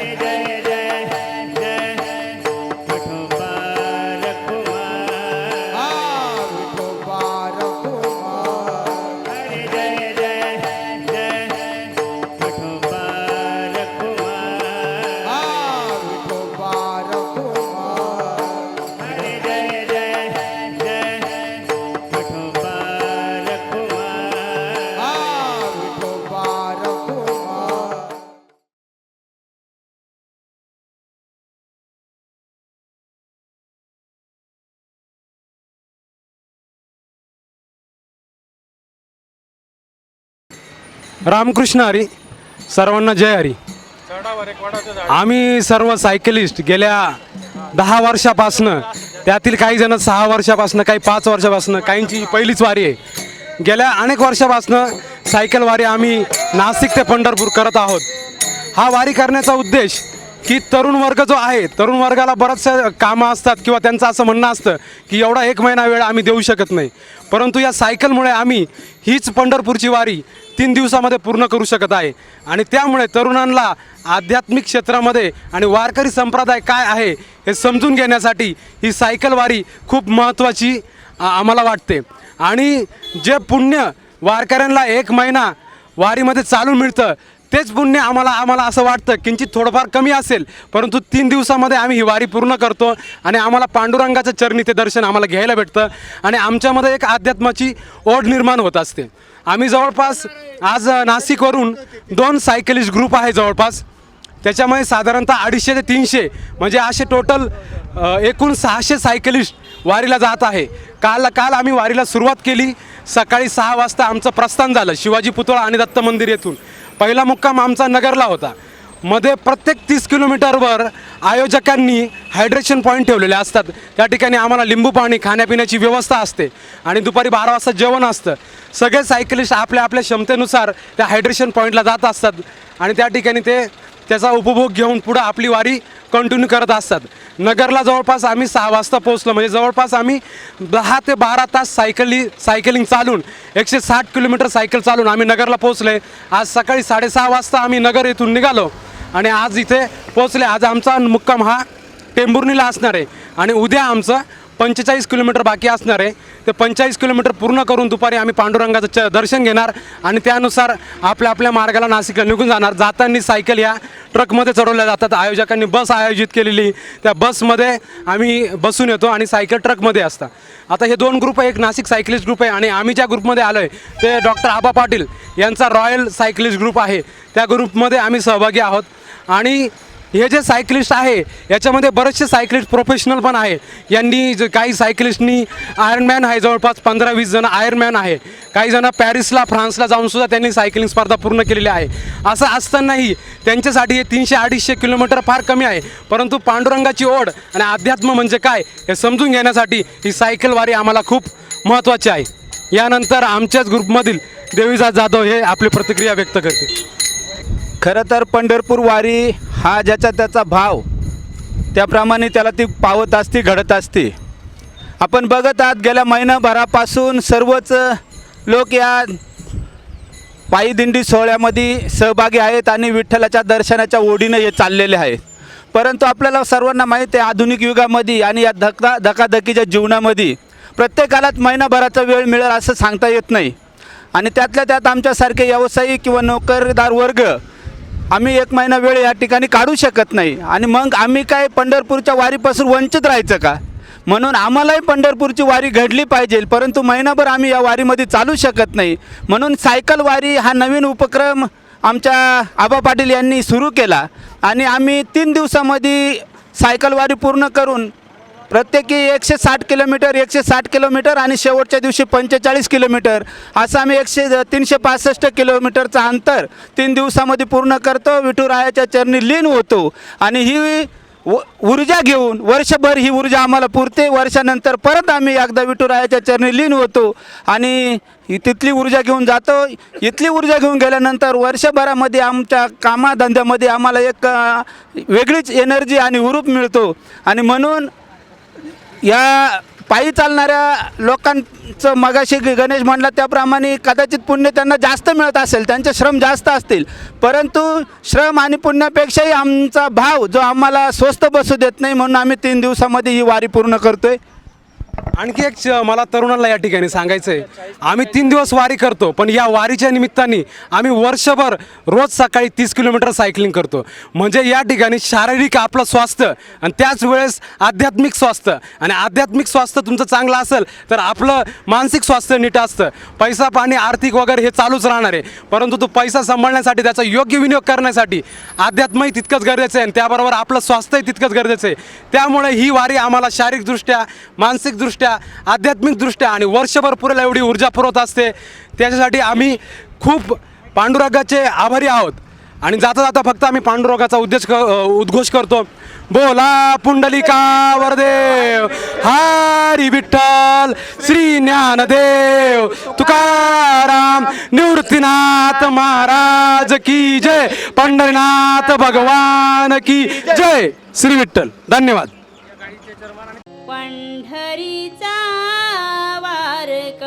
जय रामकृष्ण हरी. सर्वांना जय हरी. आम्ही सर्व सायकलिस्ट गेल्या दहा वर्षापासनं त्यातील काही जण सहा वर्षापासनं काही पाच वर्षापासनं काहींची पहिलीच वारी आहे. गेल्या अनेक वर्षापासनं सायकल वारी आम्ही नाशिक ते पंढरपूर करत आहोत. हा वारी करण्याचा उद्देश की तरुण वर्ग जो आहे तरुण वर्गाला बरंचसं कामं असतात किंवा त्यांचं असं म्हणणं असतं की एवढा एक महिना वेळ आम्ही देऊ शकत नाही. परंतु या सायकलमुळे आम्ही हीच पंढरपूरची वारी तीन दिवसामध्ये पूर्ण करू शकत आहे. आणि त्यामुळे तरुणांना आध्यात्मिक क्षेत्रामध्ये आणि वारकरी संप्रदाय काय आहे हे समजून घेण्यासाठी ही सायकल वारी खूप महत्त्वाची आम्हाला वाटते. आणि जे पुण्य वारकऱ्यांना एक महिना वारीमध्ये चालून मिळतं तेच पुण्य आम्हाला आम्हाला असं वाटतं. किंचित थोडंफार कमी असेल परंतु तीन दिवसामध्ये आम्ही ही वारी पूर्ण करतो आणि आम्हाला पांडुरंगाच्या चरणी ते दर्शन आम्हाला घ्यायला भेटतं आणि आमच्यामध्ये एक अध्यात्माची ओढ निर्माण होत असते. आम्ही जवळपास आज नाशिकवरून दोन सायकलिस्ट ग्रुप आहे जवळपास. त्याच्यामध्ये साधारणतः अडीचशे ते तीनशे म्हणजे असे टोटल एकूण सहाशे सायकलिस्ट वारीला जात आहे. काल काल आम्ही वारीला सुरुवात केली. सकाळी सहा वाजता आमचं प्रस्थान झालं शिवाजी पुतळा आणि दत्त मंदिर येथून. पहिला मुक्काम आमचा नगरला होता. मध्ये प्रत्येक तीस किलोमीटरवर आयोजकांनी हायड्रेशन पॉईंट ठेवलेले असतात. त्या ठिकाणी आम्हाला लिंबू पाणी खाण्यापिण्याची व्यवस्था असते. आणि दुपारी बारा वाजता जेवण असतं. सगळे सायकलिस्ट आपल्या आपल्या क्षमतेनुसार त्या हायड्रेशन पॉईंटला जात असतात. आणि त्या ठिकाणी ते त्याचा उपभोग घेऊन पुढं आपली वारी कंटिन्यू करत असतात. नगरला जवळपास आम्ही सहा वाजता पोहोचलो. म्हणजे जवळपास आम्ही दहा ते बारा तास सायकली सायकलिंग चालून एकशे साठ किलोमीटर सायकल चालून आम्ही नगरला पोहोचले. आज सकाळी साडेसहा वाजता आम्ही नगर येथून निघालो. आणि आज इथे पोहोचले. आज आमचा मुक्काम हा टेंभुर्णीला असणार आहे. आणि उद्या आमचं पंचेचाळीस किलोमीटर बाकी असणार आहे. ते पंचेचाळीस किलोमीटर पूर्ण करून दुपारी आम्ही पांडुरंगाचं च दर्शन घेणार आणि त्यानुसार आपल्या आपल्या मार्गाला नाशिकला निघून जाणार. जाताना सायकल या ट्रकमध्ये चढवल्या जातात. आयोजकांनी बस आयोजित केलेली. त्या बसमध्ये आम्ही बसून येतो आणि सायकल ट्रकमध्ये असतात. आता हे दोन ग्रुप आहे एक नाशिक सायकलिस्ट ग्रुप आहे आणि आम्ही ज्या ग्रुपमध्ये आलो आहे ते डॉक्टर आबा पाटील यांचा रॉयल सायकलिस्ट ग्रुप आहे. त्या ग्रुपमध्ये आम्ही सहभागी आहोत. आणि हे जे सायकलिस्ट आहे याच्यामध्ये बरेचसे सायकलिस्ट प्रोफेशनल पण आहे यांनी जे काही सायकलिस्टनी आयर्नमॅन आहे जवळपास पंधरा वीस जण आयर्नमॅन आहे. काही जण पॅरिसला फ्रान्सला जाऊनसुद्धा त्यांनी सायकलिंग स्पर्धा पूर्ण केलेली आहे. असं असतानाही त्यांच्यासाठी हे तीनशे अडीचशे किलोमीटर फार कमी आहे. परंतु पांडुरंगाची ओढ आणि अध्यात्म म्हणजे काय हे समजून घेण्यासाठी ही सायकलवारी आम्हाला खूप महत्त्वाची आहे. यानंतर आमच्याच ग्रुपमधील देवीदास जाधव हे आपली प्रतिक्रिया व्यक्त करते खरं तर पंढरपूर वारी हा ज्याचा त्याचा भाव त्याप्रमाणे त्याला ती पावत असते घडत असते. आपण बघत आहात गेल्या महिनाभरापासून सर्वच लोक या पायी दिंडी सोहळ्यामध्ये सहभागी आहेत आणि विठ्ठलाच्या दर्शनाच्या ओढीनं हे चाललेले आहेत. परंतु आपल्याला सर्वांना माहीत आहे आधुनिक युगामध्ये आणि या धका धकाधकीच्या जीवनामध्ये प्रत्येकालाच महिनाभराचा वेळ मिळेल असं सांगता येत नाही. आणि त्यातल्या त्यात आमच्यासारखे व्यावसायिक किंवा नोकरदार वर्ग आम्ही एक महिना वेळ या ठिकाणी काढू शकत नाही. आणि मग आम्ही काय पंढरपूरच्या वारीपासून वंचित राहायचं का? म्हणून आम्हालाही पंढरपूरची वारी घडली पाहिजे परंतु महिनाभर आम्ही या वारीमध्ये चालू शकत नाही. म्हणून सायकल वारी हा नवीन उपक्रम आमच्या आबा पाटील यांनी सुरू केला. आणि आम्ही तीन दिवसामध्ये सायकल वारी पूर्ण करून प्रत्येकी एकशे साठ किलोमीटर एकशे साठ किलोमीटर आणि शेवटच्या दिवशी पंचेचाळीस किलोमीटर. असं आम्ही एकशे तीनशे पासष्ट किलोमीटरचं अंतर तीन दिवसामध्ये पूर्ण करतो. विठुरायाच्या चरणी लीन होतो. आणि ही व ऊर्जा घेऊन वर्षभर ही ऊर्जा आम्हाला पुरते. वर्षानंतर परत आम्ही एकदा विठुरायाच्या चरणी लीन होतो. आणि तिथली ऊर्जा घेऊन जातो. इथली ऊर्जा घेऊन गेल्यानंतर वर्षभरामध्ये आमच्या कामाधंद्यामध्ये आम्हाला एक वेगळीच एनर्जी आणि हुरूप मिळतो. आणि म्हणून या पायी चालणाऱ्या लोकांचं मगाशी गणेश म्हणला त्याप्रमाणे कदाचित पुण्य त्यांना जास्त मिळत असेल त्यांचे श्रम जास्त असतील. परंतु श्रम आणि पुण्यापेक्षाही आमचा भाव जो आम्हाला स्वस्त बसू देत नाही म्हणून आम्ही तीन दिवसामध्ये ही वारी पूर्ण करतोय. आणखी एक च- मला तरुणांना या ठिकाणी सांगायचं आहे आम्ही तीन दिवस वारी करतो पण या वारीच्या निमित्ताने आम्ही वर्षभर रोज सकाळी तीस किलोमीटर सायकलिंग करतो. म्हणजे या ठिकाणी शारीरिक आपलं स्वास्थ्य आणि त्याच वेळेस आध्यात्मिक स्वास्थ्य. आणि आध्यात्मिक स्वास्थ्य तुमचं चांगलं असेल तर आपलं मानसिक स्वास्थ्य नीट असतं. पैसा पाणी आर्थिक वगैरे हे चालूच राहणार आहे. परंतु तो पैसा सांभाळण्यासाठी त्याचा योग्य विनियोग करण्यासाठी अध्यात्मही तितकंच गरजेचं आहे आणि त्याबरोबर आपलं स्वास्थ्यही तितकंच गरजेचं आहे. त्यामुळे ही वारी आम्हाला शारीरिकदृष्ट्या मानसिकदृष्ट्या आध्यात्मिकदृष्ट्या आणि वर्षभर पुरेला एवढी ऊर्जा पुरवत असते त्याच्यासाठी आम्ही खूप पांडुरंगाचे आभारी आहोत. आणि जाता जाता फक्त आम्ही पांडुरंगाचा उद्देश क उद्घोष करतो. बोला पुंडलिका वरदेव हरी विठ्ठल श्री ज्ञानदेव तुकाराम निवृत्तीनाथ महाराज की जय पंढरीनाथ भगवान की जय. श्री विठ्ठल धन्यवाद. पंढरीचा वारक